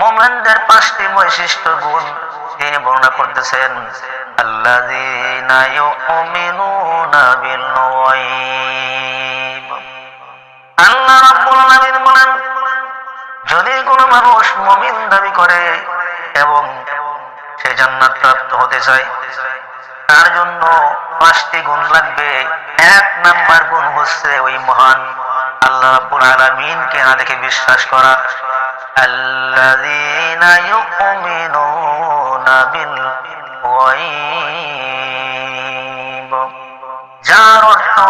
মোমেনদের পাঁচটি বৈশিষ্ট্য গুণ তিনি বর্ণনা করতেছেন। যদি মানুষ দাবি করে এবং সে জান্নাত প্রাপ্ত হতে চায়, তার জন্য পাঁচটি গুণ লাগবে। এক নাম্বার গুণ হচ্ছে ওই মহান আল্লাহ রাব্বুল আলামিনকে না দেখে বিশ্বাস করা।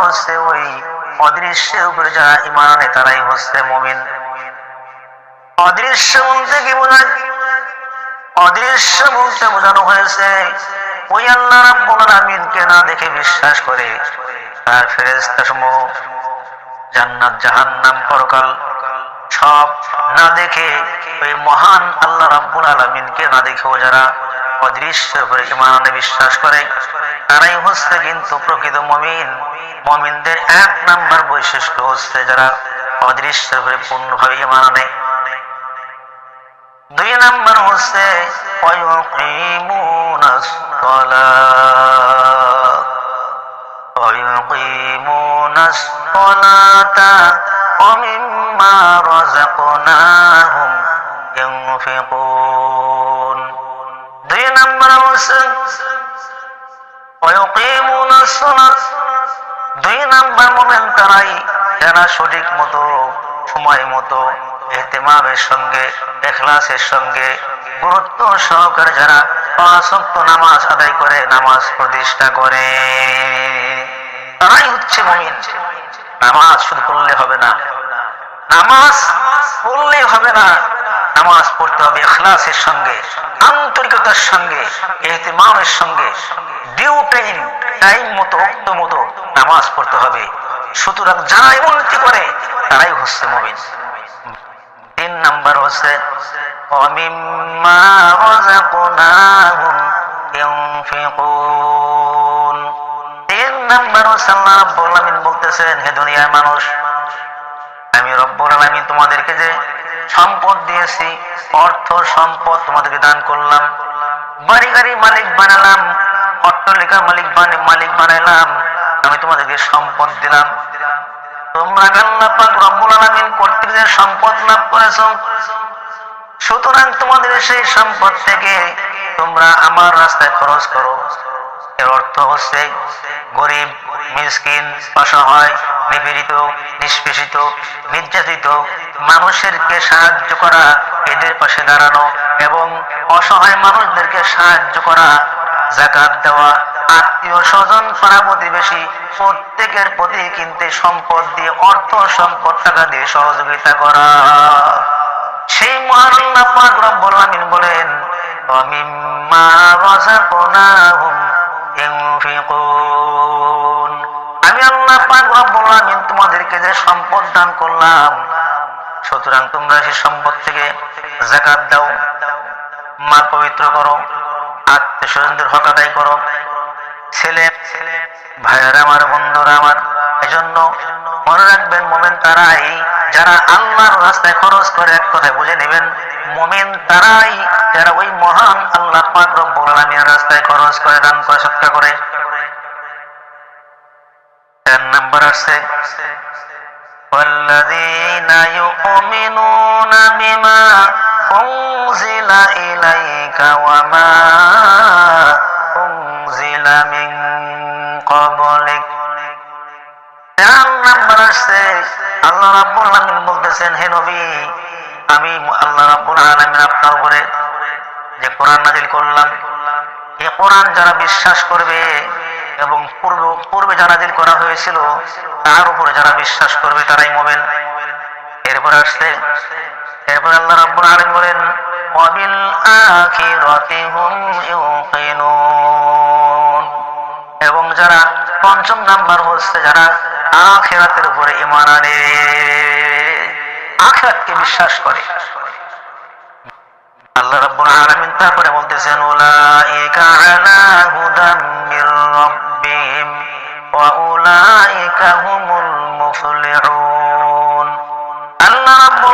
হচ্ছে ওই অদৃশ্যের উপরে যারা তারাই হচ্ছে মুমিন। অদৃশ্য বলতে কি অদৃশ্য বলতে বোঝানো হয়েছে, ওই আল্লাহ রাব্বুল আলামিনকে না দেখে বিশ্বাস করে, তার ফেরেশতা সমূহ জান্নাত, জাহান্নাম পরকাল সব না দেখে ওই মহান আল্লাহ রাব্বুল আলামিনকে না দেখেও যারা অদৃশ্যের উপরে ইমান আনে বিশ্বাস করে, তারাই হচ্ছে কিন্তু প্রকৃত মমিন। মমিনদের এক নাম্বার বৈশিষ্ট্য হচ্ছে যারা অদৃশ্যের উপরে পূর্ণভাবে ইমান আনে। দুই নাম্বার হচ্ছে ينفقون দুই নাম্বার হচ্ছে ويقيمون الصلاة দুই নাম্বার মোমেন তারাই যারা সঠিক মতো সময় মতো এহতেমামের সঙ্গে এখলাসের সঙ্গে গুরুত্ব সহকারে যারা পাঁচ ওয়াক্ত নামাজ আদায় করে নামাজ প্রতিষ্ঠা করে তারাই হচ্ছে মুমিন নামাজ শুধু পড়লে হবে না নামাজ পড়লে হবে না নামাজ পড়তে হবে এখলাসের সঙ্গে, আন্তরিকতার সঙ্গে, এহতেমামের সঙ্গে ডিউ টাইম টাইম মতো, অক্ত মতো নামাজ পড়তে হবে। সুতরাং যারাই উন্নতি করে, তারাই হচ্ছে মবিন তিন নাম্বার হচ্ছে বলতেছেন, হে দুনিয়ার মানুষ, আমি রব্বুল আলমিন তোমাদেরকে যে সম্পদ দিয়েছি, অর্থ, সম্পদ তোমাদেরকে দান করলাম। বাড়ি গাড়ি মালিক বানালাম, অট্টালিকা মালিক মালিক বানাইলাম আমি তোমাদেরকে সম্পদ দিলাম। সুতরাং তোমাদের সেই সম্পদ থেকে তোমরা আমার রাস্তায় খরচ করো। এর অর্থ হচ্ছে গরিব নিষ্পেষিত, নির্যাতিত মানুষেরকে সাহায্য করা এদের পাশে দাঁড়ানো এবং অসহায় মানুষদেরকে সাহায্য করা জাকাত দেওয়া। আত্মীয় স্বজন পাড়া প্রতিবেশী প্রত্যেকের প্রতি কিন্তু সম্পদ দিয়ে, অর্থ সম্পদ টাকা দিয়ে সহযোগিতা করা। সেই মহান বলেন আমি আল্লাহ পাক বললাম তোমাদেরকে যে সম্পদ দান করলাম সুতরাং তোমরা সেই সম্পদ থেকে যাকাত দাও মাল পবিত্র করো, আত্মীয় স্বজনদের হক আদায় করো। ছেলে, ভাইয়েরা আমার, বন্ধুরা আমার, এজন্য মনে রাখবেন, মোমেন তারাই যারা আল্লাহর রাস্তায় খরচ করে, এক কথায় বুঝে নেবেন, মোমেন তারাই যারা ওই মহান আল্লাহ পাক রাস্তায় খরচ করে, দান করে, সৎকার করে। চার নাম্বার আসছে والذين يؤمنون بما أنزل إليك وما أنزل من قبلك চার নাম্বার আসছে আল্লাহ রাব্বুল আলামিন বলতেছেন হে নবী আমি আল্লাহ রাব্বুল আলামিন আপনার উপরে যে কোরআন নাজিল করলাম এই কোরআন যারা বিশ্বাস করবে এবং পূর্ব পূর্বে যারা নাজিল করা হয়েছিল তার উপরে যারা বিশ্বাস করবে তারাই মোমেন। এরপর আসছে, এরপর আল্লাহ রাব্বুল আলামিন বলেন, ওয়াবিল আখিরাতি ইউকিনুন। এবং যারা পঞ্চম নাম্বার হচ্ছে, যারা আখেরাতের উপরে ইমান আনে, আখেরাতকে বিশ্বাস করে। আল্লাহ রাব্বুল আলামিন তারপরে বলতেছেন, উলাইকা আলা হুদাম মির রাব্বিহিম।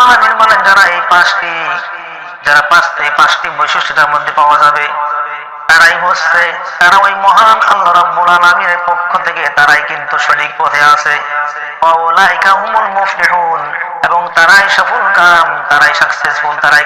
আলামিন বলেন যারা এই পাঁচটি, যারা পাঁচটি পাঁচটি বৈশিষ্ট্যটার মধ্যে পাওয়া যাবে। তারাই হচ্ছে, তারা ওই মহান আল্লাহ রাব্বুল আলামিনের পক্ষ থেকে তারাই কিন্তু সঠিক পথে আছে। ওয়াউলাইকা হুমুল মুফলিহুন। এবং তারাই সফল কাম, তারাই সাকসেসফুল তারাই